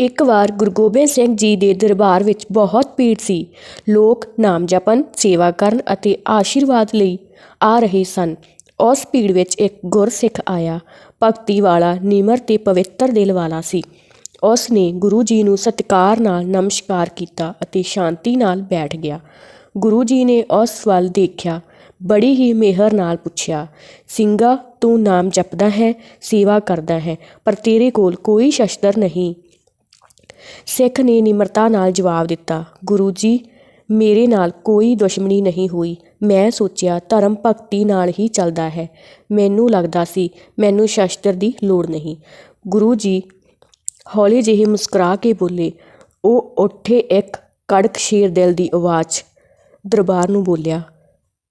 ਇੱਕ ਵਾਰ ਗੁਰੂ ਗੋਬਿੰਦ ਸਿੰਘ ਜੀ ਦੇ ਦਰਬਾਰ ਵਿੱਚ ਬਹੁਤ ਭੀੜ ਸੀ। ਲੋਕ ਨਾਮ ਜਪਣ, ਸੇਵਾ ਕਰਨ ਅਤੇ ਆਸ਼ੀਰਵਾਦ ਲਈ ਆ ਰਹੇ ਸਨ। ਉਸ ਭੀੜ ਵਿੱਚ ਇੱਕ ਗੁਰਸਿੱਖ ਆਇਆ, ਭਗਤੀ ਵਾਲਾ ਨਿਮਰ ਤੇ ਪਵਿੱਤਰ ਦਿਲ ਵਾਲਾ ਸੀ। ਉਸ ਨੇ ਗੁਰੂ ਜੀ ਨੂੰ ਸਤਿਕਾਰ ਨਾਲ ਨਮਸਕਾਰ ਕੀਤਾ ਅਤੇ ਸ਼ਾਂਤੀ ਨਾਲ ਬੈਠ ਗਿਆ। ਗੁਰੂ ਜੀ ਨੇ ਉਸ ਵੱਲ ਦੇਖਿਆ, ਬੜੀ ਹੀ ਮਿਹਰ ਨਾਲ ਪੁੱਛਿਆ ਸਿੰਘਾ ਤੂੰ ਨਾਮ ਜਪਦਾ ਹੈ, ਸੇਵਾ ਕਰਦਾ ਹੈ, ਪਰ ਤੇਰੇ ਕੋਲ ਕੋਈ ਸ਼ਸਤਰ ਨਹੀਂ। ਸਿੱਖ ਨੇ ਨਿਮਰਤਾ ਨਾਲ ਜਵਾਬ ਦਿੱਤਾ, ਗੁਰੂ ਜੀ, ਮੇਰੇ ਨਾਲ ਕੋਈ ਦੁਸ਼ਮਣੀ ਨਹੀਂ ਹੋਈ। ਮੈਂ ਸੋਚਿਆ ਧਰਮ ਭਗਤੀ ਨਾਲ ਹੀ ਚੱਲਦਾ ਹੈ। ਮੈਨੂੰ ਲੱਗਦਾ ਸੀ ਮੈਨੂੰ ਸ਼ਸਤਰ ਦੀ ਲੋੜ ਨਹੀਂ। ਗੁਰੂ ਜੀ ਹੌਲੀ ਜਿਹੀ ਮੁਸਕਰਾ ਕੇ ਬੋਲੇ, ਉਹ ਉੱਠੇ ਇੱਕ ਕੜਕ ਸ਼ੇਰ ਦਿਲ ਦੀ ਆਵਾਜ਼ ਦਰਬਾਰ ਨੂੰ ਬੋਲਿਆ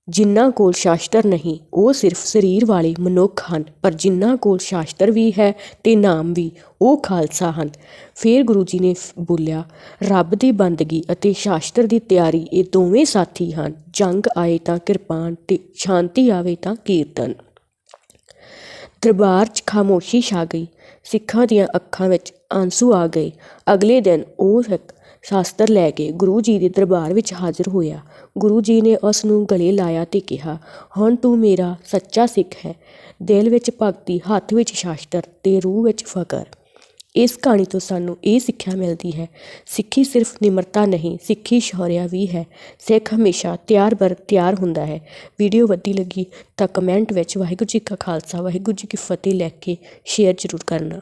ਜਿਨ੍ਹਾਂ ਕੋਲ ਸ਼ਾਸਤਰ ਨਹੀਂ, ਉਹ ਸਿਰਫ ਸਰੀਰ ਵਾਲੇ ਮਨੁੱਖ ਹਨ, ਪਰ ਜਿਨ੍ਹਾਂ ਕੋਲ ਸ਼ਾਸਤਰ ਵੀ ਹੈ ਤੇ ਨਾਮ ਵੀ, ਉਹ ਖਾਲਸਾ ਹਨ। ਫਿਰ ਗੁਰੂ ਜੀ ਨੇ ਬੋਲਿਆ, ਰੱਬ ਦੀ ਬੰਦਗੀ ਅਤੇ ਸ਼ਾਸਤਰ ਦੀ ਤਿਆਰੀ ਇਹ ਦੋਵੇਂ ਸਾਥੀ ਹਨ। ਜੰਗ ਆਏ ਤਾਂ ਕਿਰਪਾਨ ਤੇ ਸ਼ਾਂਤੀ ਆਵੇ ਤਾਂ ਕੀਰਤਨ। ਦਰਬਾਰ 'ਚ ਖਾਮੋਸ਼ੀ ਛਾ ਗਈ। ਸਿੱਖਾਂ ਦੀਆਂ ਅੱਖਾਂ ਵਿੱਚ ਆਂਸੂ ਆ ਗਏ। ਅਗਲੇ ਦਿਨ ਉਹ ਇੱਕ ਸ਼ਾਸਤਰ ਲੈ ਕੇ ਗੁਰੂ ਜੀ ਦੇ ਦਰਬਾਰ ਵਿੱਚ ਹਾਜ਼ਰ ਹੋਇਆ। ਗੁਰੂ ਜੀ ਨੇ ਉਸ ਨੂੰ ਗਲੇ ਲਾਇਆ ਤੇ ਕਿਹਾ, ਹੁਣ ਤੂੰ ਮੇਰਾ ਸੱਚਾ ਸਿੱਖ ਹੈ। ਦਿਲ ਵਿੱਚ ਭਗਤੀ, ਹੱਥ ਵਿੱਚ ਸ਼ਾਸਤਰ ਤੇ ਰੂਹ ਵਿੱਚ ਫਕਰ। ਇਸ ਕਹਾਣੀ ਤੋਂ ਸਾਨੂੰ ਇਹ ਸਿੱਖਿਆ ਮਿਲਦੀ ਹੈ, ਸਿੱਖੀ ਸਿਰਫ ਨਿਮਰਤਾ ਨਹੀਂ, ਸਿੱਖੀ ਸ਼ੌਰਿਆ ਵੀ ਹੈ। ਸਿੱਖ ਹਮੇਸ਼ਾ ਤਿਆਰ ਬਰ ਤਿਆਰ ਹੁੰਦਾ ਹੈ। ਵੀਡੀਓ ਵਧੀਆ ਲੱਗੀ ਤਾਂ ਕਮੈਂਟ ਵਿੱਚ ਵਾਹਿਗੁਰੂ ਜੀ ਕਾ ਖਾਲਸਾ, ਵਾਹਿਗੁਰੂ ਜੀ ਕੀ ਫਤਿਹ ਲਿਖ ਕੇ ਸ਼ੇਅਰ ਜ਼ਰੂਰ ਕਰਨਾ।